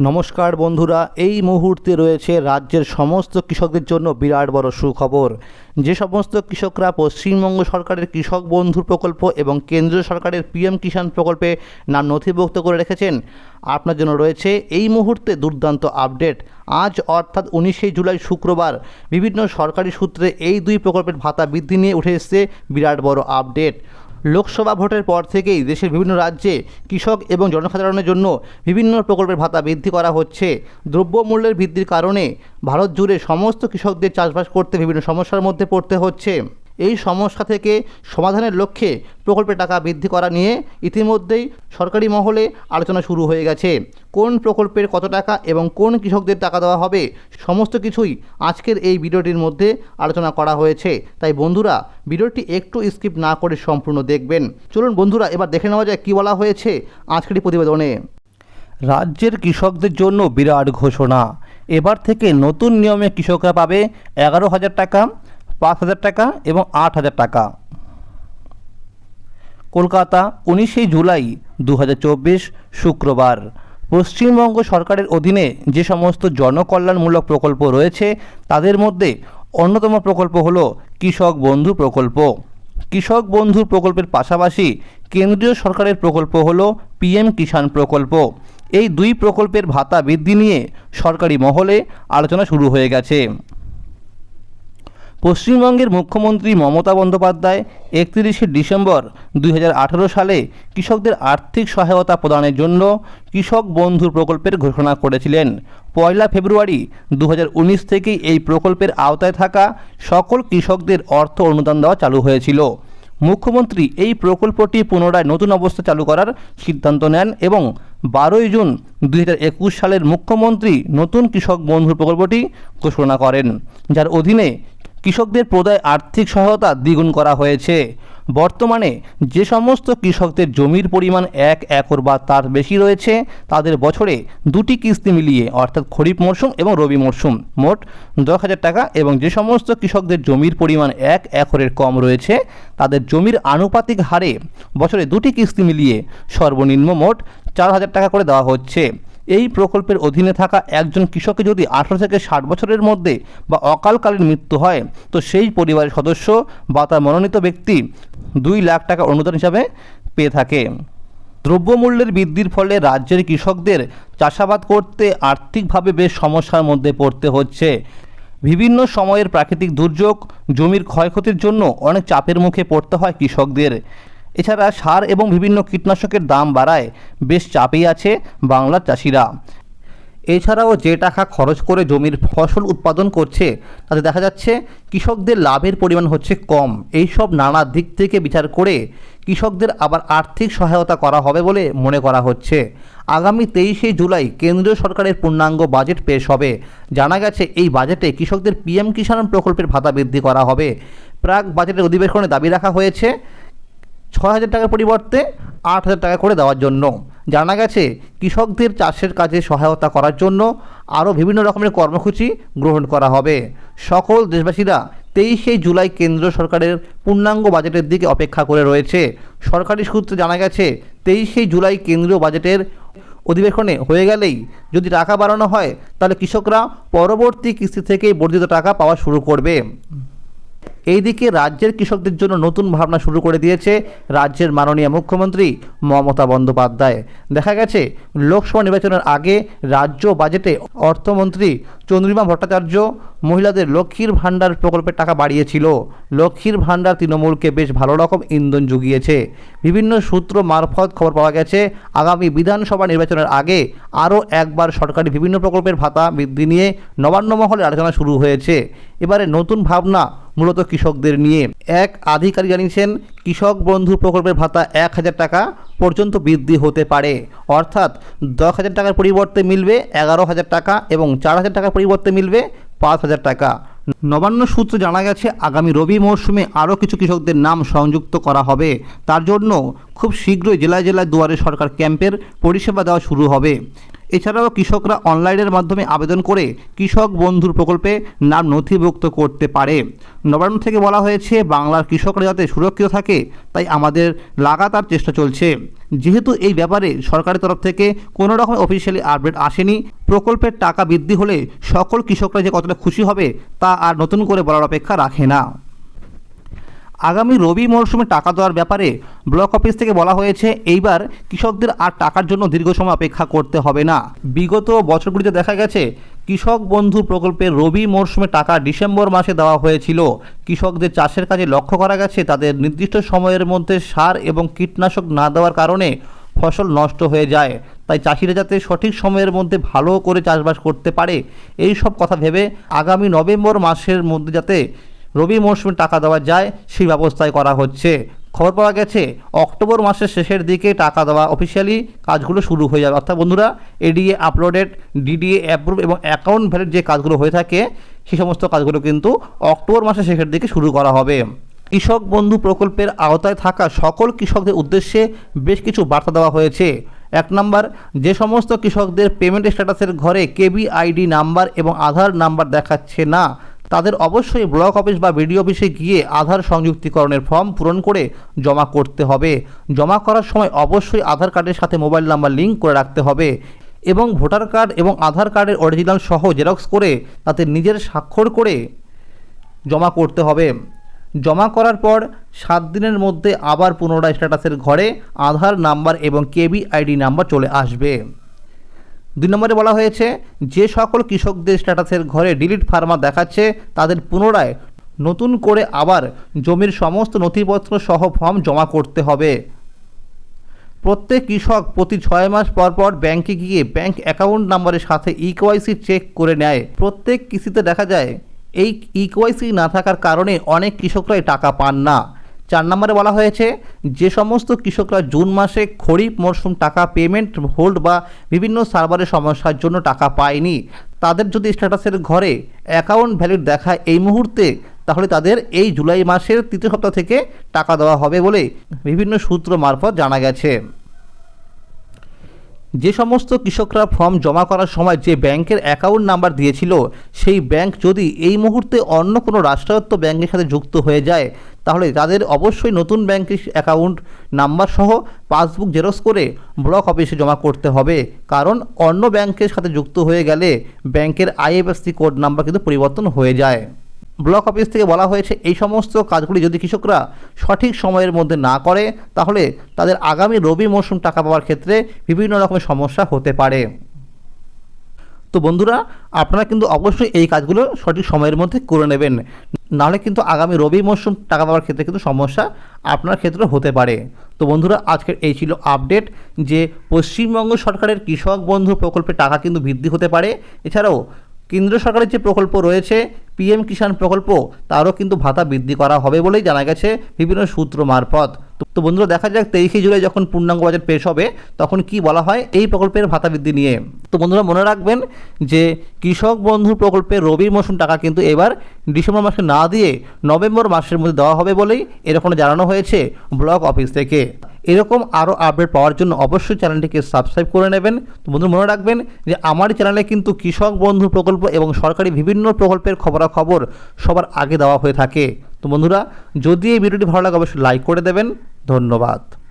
নমস্কার বন্ধুরা, এই মুহূর্তে রয়েছে রাজ্যের সমস্ত কৃষকদের জন্য বিরাট বড় সুখবর। যে সমস্ত কৃষকরা পশ্চিমবঙ্গ সরকারের কৃষক বন্ধু প্রকল্প এবং কেন্দ্রীয় সরকারের পিএম কিষাণ প্রকল্পে নাম নথিভুক্ত করে রেখেছেন, আপনার জন্য রয়েছে এই মুহূর্তে দুর্দান্ত আপডেট। আজ অর্থাৎ উনিশে জুলাই শুক্রবার, বিভিন্ন সরকারি সূত্রে এই দুই প্রকল্পের ভাতা বৃদ্ধি নিয়ে উঠে এসছে বিরাট বড় আপডেট। লোকসভা ভোটের পর থেকেই দেশের বিভিন্ন রাজ্যে কৃষক এবং জনসাধারণের জন্য বিভিন্ন প্রকল্পের ভাতা বৃদ্ধি করা হচ্ছে। দ্রব্যমূল্যের বৃদ্ধির কারণে ভারত জুড়ে সমস্ত কৃষকদের চাষবাস করতে বিভিন্ন সমস্যার মধ্যে পড়তে হচ্ছে। এই সমস্যা থেকে সমাধানের লক্ষ্যে প্রকল্পের টাকা বৃদ্ধি করা নিয়ে ইতিমধ্যেই সরকারি মহলে আলোচনা শুরু হয়ে গেছে। কোন প্রকল্পের কত টাকা এবং কোন কৃষকদের টাকা দেওয়া হবে সমস্ত কিছুই আজকের এই ভিডিওটির মধ্যে আলোচনা করা হয়েছে। তাই বন্ধুরা, ভিডিওটি একটু স্কিপ না করে সম্পূর্ণ দেখবেন। চলুন বন্ধুরা, এবার দেখে নেওয়া যায় কী বলা হয়েছে আজকের প্রতিবেদনে। রাজ্যের কৃষকদের জন্য বিরাট ঘোষণা। এবার থেকে নতুন নিয়মে কৃষকরা পাবে এগারো হাজার টাকা পাঁচ হাজার টাকা এবং আট হাজার টাকা। কলকাতা উনিশে জুলাই দু হাজার চব্বিশ, শুক্রবার। পশ্চিমবঙ্গ সরকারের অধীনে যে সমস্ত জনকল্যাণমূলক প্রকল্প রয়েছে, তাদের মধ্যে অন্যতম প্রকল্প হল কৃষক বন্ধু প্রকল্প। কৃষক বন্ধু প্রকল্পের পাশাপাশি কেন্দ্রীয় সরকারের প্রকল্প হল পিএম কিষাণ প্রকল্প। এই দুই প্রকল্পের ভাতা বৃদ্ধি নিয়ে সরকারি মহলে আলোচনা শুরু হয়ে গেছে। পশ্চিমবঙ্গের মুখ্যমন্ত্রী মমতা বন্দ্যোপাধ্যায় একত্রিশে ডিসেম্বর দুই হাজার আঠেরো সালে কৃষকদের আর্থিক সহায়তা প্রদানের জন্য কৃষক বন্ধু প্রকল্পের ঘোষণা করেছিলেন। পয়লা ফেব্রুয়ারি দু থেকেই এই প্রকল্পের আওতায় থাকা সকল কৃষকদের অর্থ অনুদান দেওয়া চালু হয়েছিল। মুখ্যমন্ত্রী এই প্রকল্পটি পুনরায় নতুন অবস্থা চালু করার সিদ্ধান্ত নেন এবং বারোই জুন দুই হাজার একুশ সালের মুখ্যমন্ত্রী নতুন কৃষক বন্ধু প্রকল্পটি ঘোষণা করেন, যার অধীনে কৃষকদের প্রদায় আর্থিক সহায়তা দ্বিগুণ করা হয়েছে। বর্তমানে যে সমস্ত কৃষকদের জমির পরিমাণ এক একর বা তার বেশি রয়েছে, তাদের বছরে দুটি কিস্তি মিলিয়ে, অর্থাৎ খরিফ মরশুম এবং রবি মরশুম মোট দশ হাজার টাকা এবং যে সমস্ত কৃষকদের জমির পরিমাণ এক একরের কম রয়েছে, তাদের জমির আনুপাতিক হারে বছরে দুটি কিস্তি মিলিয়ে সর্বনিম্ন মোট চার হাজার টাকা করে দেওয়া হচ্ছে। এই প্রকল্পের অধীনে থাকা একজন কৃষকের যদি আঠারো থেকে ষাট বছরের মধ্যে বা অকালকালীন মৃত্যু হয়, তো সেই পরিবারের সদস্য বা তার মনোনীত ব্যক্তি দুই লাখ টাকা অনুদান হিসাবে পেয়ে থাকে। দ্রব্যমূল্যের বৃদ্ধির ফলে রাজ্যের কৃষকদের চাষাবাদ করতে আর্থিকভাবে বেশ সমস্যার মধ্যে পড়তে হচ্ছে। বিভিন্ন সময়ের প্রাকৃতিক দুর্যোগ, জমির ক্ষয়ক্ষতির জন্য অনেক চাপের মুখে পড়তে হয় কৃষকদের। এছাড়া সার এবং বিভিন্ন কীটনাশকের দাম বাড়ায় বেশ চাপেই আছে বাংলার চাষিরা। এছাড়াও যে টাকা খরচ করে জমির ফসল উৎপাদন করছে, তাতে দেখা যাচ্ছে কৃষকদের লাভের পরিমাণ হচ্ছে কম। এই সব নানা দিক থেকে বিচার করে কৃষকদের আবার আর্থিক সহায়তা করা হবে বলে মনে করা হচ্ছে। আগামী তেইশে জুলাই কেন্দ্রীয় সরকারের পূর্ণাঙ্গ বাজেট পেশ হবে। জানা গেছে, এই বাজেটে কৃষকদের পিএম কিষাণ প্রকল্পের ভাতা বৃদ্ধি করা হবে। প্রাক বাজেটের অধিবেশনে দাবি রাখা হয়েছে ছয় হাজার টাকার পরিবর্তে আট হাজার টাকা করে দেওয়ার জন্য। জানা গেছে, কৃষকদের চাষের কাজে সহায়তা করার জন্য আরও বিভিন্ন রকমের কর্মসূচি গ্রহণ করা হবে। সকল দেশবাসীরা তেইশে জুলাই কেন্দ্র সরকারের পূর্ণাঙ্গ বাজেটের দিকে অপেক্ষা করে রয়েছে। সরকারি সূত্রে জানা গেছে, তেইশে জুলাই কেন্দ্রীয় বাজেটের অধিবেশনে হয়ে গেলেই যদি টাকা বাড়ানো হয়, তাহলে কৃষকরা পরবর্তী কিস্তি থেকেই বর্ধিত টাকা পাওয়া শুরু করবে। এইদিকে রাজ্যের কৃষকদের জন্য নতুন ভাবনা শুরু করে দিয়েছে রাজ্যের মাননীয় মুখ্যমন্ত্রী মমতা বন্দ্যোপাধ্যায়। দেখা গেছে, লোকসভা নির্বাচনের আগে রাজ্য বাজেটে অর্থমন্ত্রী চন্দ্রিমা ভট্টাচার্য মহিলাদের লক্ষ্মীর ভাণ্ডার প্রকল্পের টাকা বাড়িয়েছিল। লক্ষ্মীর ভাণ্ডার তৃণমূলকে বেশ ভালো রকম ইন্ধন জুগিয়েছে। বিভিন্ন সূত্র মারফত খবর পাওয়া গেছে, আগামী বিধানসভা নির্বাচনের আগে আরও একবার সরকারি বিভিন্ন প্রকল্পের ভাতা বৃদ্ধি নিয়ে নবান্ন মহলে আলোচনা শুরু হয়েছে। এবারে নতুন ভাবনা মূলত কৃষকদের নিয়ে। এক আধিকারিক জানিয়েছেন, কৃষক বন্ধু প্রকল্পের ভাতা এক হাজার টাকা পর্যন্ত বৃদ্ধি হতে পারে। অর্থাৎ দশ হাজার টাকার পরিবর্তে মিলবে এগারো হাজার টাকা এবং চার হাজার টাকার পরিবর্তে মিলবে পাঁচ হাজার টাকা। নবান্ন সূত্রে জানা গেছে, আগামী রবি মরশুমে আরও কিছু কৃষকদের নাম সংযুক্ত করা হবে। তার জন্য খুব শীঘ্রই জেলায় জেলায় দুয়ারে সরকার ক্যাম্পের পরিষেবা দেওয়া শুরু হবে। এছাড়াও কৃষকরা অনলাইনের মাধ্যমে আবেদন করে কৃষক বন্ধুর প্রকল্পে নাম নথিভুক্ত করতে পারে। নবান্ন থেকে বলা হয়েছে, বাংলার কৃষকরা যাতে সুরক্ষিত থাকে, তাই আমাদের লাগাতার চেষ্টা চলছে। যেহেতু এই ব্যাপারে সরকারের তরফ থেকে কোনো রকম অফিসিয়ালি আপডেট আসেনি, প্রকল্পের টাকা বৃদ্ধি হলে সকল কৃষকরা যে কতটা খুশি হবে, তা আর নতুন করে বলার অপেক্ষা রাখে না। আগামী রবি মরশুমে টাকা দেওয়ার ব্যাপারে ব্লক অফিস থেকে বলা হয়েছে, এইবার কৃষকদের আর টাকার জন্য দীর্ঘ সময় অপেক্ষা করতে হবে না। বিগত বছরগুলিতে দেখা গেছে, কৃষক বন্ধু প্রকল্পের রবি মরশুমে টাকা ডিসেম্বর মাসে দেওয়া হয়েছিল। কৃষকদের চাষের কাজে লক্ষ্য করা গেছে, তাদের নির্দিষ্ট সময়ের মধ্যে সার এবং কীটনাশক না দেওয়ার কারণে ফসল নষ্ট হয়ে যায়। তাই চাষিরা যাতে সঠিক সময়ের মধ্যে ভালো করে চাষবাস করতে পারে, এই সব কথা ভেবে আগামী নভেম্বর মাসের মধ্যে যাতে রবি মরশুমে টাকা দেওয়া যায়, সেই ব্যবস্থায় করা হচ্ছে। খবর পাওয়া গেছে, অক্টোবর মাসের শেষের দিকে টাকা দেওয়া অফিসিয়ালি কাজগুলো শুরু হয়ে যাবে। অর্থাৎ বন্ধুরা এডিএ আপলোডেড ডিডিএ অ্যাপ্রুভ এবং অ্যাকাউন্ট ভ্যালিড যে কাজগুলো হয়ে থাকে, সেই সমস্ত কাজগুলো কিন্তু অক্টোবর মাসের শেষের দিকে শুরু করা হবে। কৃষক বন্ধু প্রকল্পের আওতায় থাকা সকল কৃষকদের উদ্দেশ্যে বেশ কিছু বার্তা দেওয়া হয়েছে। এক নম্বর, যে সমস্ত কৃষকদের পেমেন্ট স্ট্যাটাসের ঘরে কেবি আইডি নাম্বার এবং আধার নাম্বার দেখাচ্ছে না। তাদের অবশ্যই ব্লক অফিস বা বিডিও অফিসে গিয়ে আধার সংযুক্তিকরণের ফর্ম পূরণ করে জমা করতে হবে। জমা করার সময় অবশ্যই আধার কার্ডের সাথে মোবাইল নাম্বার লিঙ্ক করে রাখতে হবে এবং ভোটার কার্ড এবং আধার কার্ডের অরিজিনাল সহ জেরক্স করে তাতে নিজের স্বাক্ষর করে জমা করতে হবে। জমা করার পর সাত দিনের মধ্যে আবার পুনরায় স্ট্যাটাসের ঘরে আধার নাম্বার এবং কেবি আইডি নাম্বার চলে আসবে। দুই নম্বরে বলা হয়েছে, যে সকল কৃষকদের স্ট্যাটাসের ঘরে ডিলিট ফার্মা দেখাচ্ছে, তাদের পুনরায় নতুন করে আবার জমির সমস্ত নথিপত্র সহ ফর্ম জমা করতে হবে। প্রত্যেক কৃষক প্রতি ছয় মাস পর পর ব্যাংকে গিয়ে ব্যাংক অ্যাকাউন্ট নাম্বারের সাথে ইকোয়াইসি চেক করে নেয়। প্রত্যেক কৃষিতে দেখা যায়, এই ইকোয়াইসি না থাকার কারণে অনেক কৃষকরাই টাকা পান না। চার নম্বরে বলা হয়েছে, যে সমস্ত কৃষকরা জুন মাসে খরিফ মরশুম টাকা পেমেন্ট হোল্ড বা বিভিন্ন সার্ভারের সমস্যার জন্য টাকা পায়নি। তাদের যদি স্ট্যাটাসের ঘরে অ্যাকাউন্ট ভ্যালিড দেখায় এই মুহূর্তে, তাহলে তাদের এই জুলাই মাসের তৃতীয় সপ্তাহ থেকে টাকা দেওয়া হবে বলে বিভিন্ন সূত্র মারফত জানা গেছে। যে সমস্ত কৃষকরা ফর্ম জমা করার সময় যে ব্যাংকের অ্যাকাউন্ট নাম্বার দিয়েছিল, সেই ব্যাংক যদি এই মুহূর্তে অন্য কোনো রাষ্ট্রায়ত্ত ব্যাংকের সাথে যুক্ত হয়ে যায়, তাহলে তাদের অবশ্যই নতুন ব্যাংকের অ্যাকাউন্ট নাম্বার সহ পাসবুক জেরক্স করে ব্লক অফিসে জমা করতে হবে। কারণ অন্য ব্যাংকের সাথে যুক্ত হয়ে গেলে ব্যাংকের আইএফএসসি কোড নাম্বার কিন্তু পরিবর্তন হয়ে যায়। ব্লক অফিস থেকে বলা হয়েছে, এই সমস্ত কাজগুলি যদি কৃষকরা সঠিক সময়ের মধ্যে না করে, তাহলে তাদের আগামী রবি মরশুম টাকা পাওয়ার ক্ষেত্রে বিভিন্ন রকমের সমস্যা হতে পারে। তো বন্ধুরা, আপনারা কিন্তু অবশ্যই এই কাজগুলো সঠিক সময়ের মধ্যে করে নেবেন। নাহলে কিন্তু আগামী রবি মরশুম টাকা পাওয়ার ক্ষেত্রে কিন্তু সমস্যা আপনার ক্ষেত্রে হতে পারে। তো বন্ধুরা, আজকের এই ছিল আপডেট যে পশ্চিমবঙ্গ সরকারের কৃষক বন্ধু প্রকল্পে টাকা কিন্তু বৃদ্ধি হতে পারে। এছাড়াও কেন্দ্র সরকারের যে প্রকল্প রয়েছে পিএম কিষাণ প্রকল্প, তারও কিন্তু ভাতা বৃদ্ধি করা হবে বলেই জানা গেছে বিভিন্ন সূত্র মারফত। তো- বন্ধুরা, দেখা যাক তেইশে জুলাই যখন পূর্ণাঙ্গ বাজেট পেশ হবে, তখন কি বলা হয় এই প্রকল্পের ভাতা বৃদ্ধি নিয়ে। তো বন্ধুরা, মনে রাখবেন যে কৃষক বন্ধু প্রকল্পের রবি মৌসুম টাকা কিন্তু এবার ডিসেম্বর মাসে না দিয়ে নভেম্বর মাসের মধ্যে দেওয়া হবে বলেই এরকম জানানো হয়েছে ব্লক অফিস থেকে। এরকম আরও আপডেট পাওয়ার জন্য অবশ্যই চ্যানেলটিকে সাবস্ক্রাইব করে নেবেন। তো বন্ধু মনে রাখবেন যে আমার চ্যানেলে কিন্তু কৃষক বন্ধু প্রকল্প এবং সরকারি বিভিন্ন প্রকল্পের খবরাখবর সবার আগে দেওয়া হয়ে থাকে। তো বন্ধুরা, যদি এই ভিডিওটি ভালো লাগে, অবশ্যই লাইক করে দেবেন। ধন্যবাদ।